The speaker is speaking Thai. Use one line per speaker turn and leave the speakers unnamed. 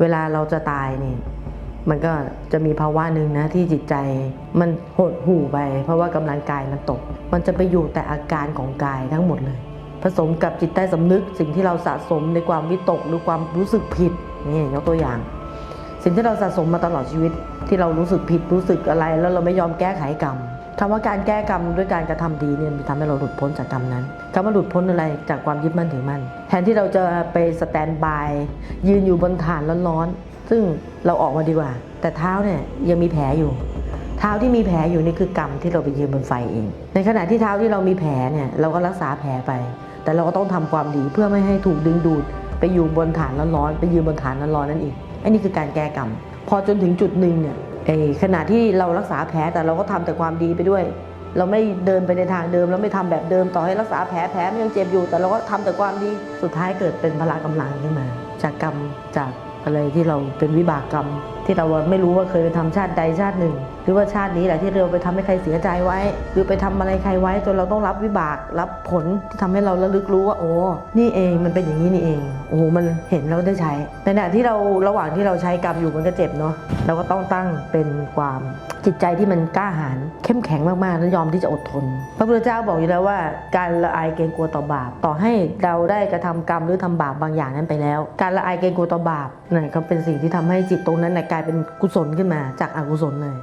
เวลาเราจะตายนี่มันก็จะมีภาวะหนึ่งนะที่จิตใจมันหดหู่ไป เพราะว่ากำลังกายมันตก มันจะไปอยู่แต่อาการของกายทั้งหมดเลย ผสมกับจิตใต้สำนึก สิ่งที่เราสะสมในความวิตกหรือความรู้สึกผิดนี่ยกตัวอย่าง สิ่งที่เราสะสมมาตลอดชีวิตที่เรารู้สึกผิดรู้สึกอะไร แล้วเราไม่ยอมแก้ไขกรรม คำว่าการแก้กรรมด้วยการกระทำดีเนี่ยมันทำให้เราหลุดพ้นจากกรรมนั้นคำว่าหลุดพ้นอะไรจากความยึดมั่นถือมั่นแทนที่เราจะไปสแตนบายยืนอยู่บนฐานร้อนๆซึ่งเราออกมาดีกว่า แต่เท้าเนี่ยยังมีแผลอยู่ เท้าที่มีแผลอยู่นี่คือกรรมที่เราไปยืนบนไฟเอง ในขณะที่เท้าที่เรามีแผลเนี่ยเราก็รักษาแผลไป แต่เราก็ต้องทำความดีเพื่อไม่ให้ถูกดึงดูด ไปอยู่บนฐานร้อนๆไปยืนบนฐานร้อนๆนั่นเองอันนี้คือการแก้กรรมพอจนถึงจุดหนึ่งเนี่ย ขณะที่เรารักษาแผลแต่เราก็ทำแต่ความดีไปด้วย เราไม่เดินไปในทางเดิมเราไม่ทำแบบเดิมต่อให้รักษาแผลแผลมันยังเจ็บอยู่ แต่เราก็ทำแต่ความดีสุดท้ายเกิดเป็นพละกำลังขึ้นมา จากกรรมจากอะไรที่เราเป็นวิบากกรรม ที่เราไม่รู้ว่าเคยไปทำชาติใดชาติหนึ่ง หรือว่าชาตินี้แหละที่เราไปทำให้ใครเสียใจไว้ หรือไปทำอะไรใครไว้จนเราต้องรับวิบากรับผลที่ทำให้เราระลึกรู้ว่าโอ้นี่เองมันเป็นอย่างนี้นี่เองโอ้โหมันเห็นเราได้ใช้ในขณะที่เราระหว่างที่เราใช้กรรมอยู่มันก็เจ็บเนาะเราก็ต้องตั้งเป็นความจิตใจที่มันกล้าหาญเข้มแข็งมากๆและยอมที่จะอดทน พระพุทธเจ้าบอกอยู่แล้วว่า การละอายเกรงกลัวต่อบาป ต่อให้เราได้กระทำกรรมหรือทำบาปบางอย่างนั้นไปแล้ว การละอายเกรงกลัวต่อบาปนั่นก็เป็นสิ่งที่ทำให้จิตตรงนั้นกลายเป็นกุศลขึ้นมาจากอกุศลเลย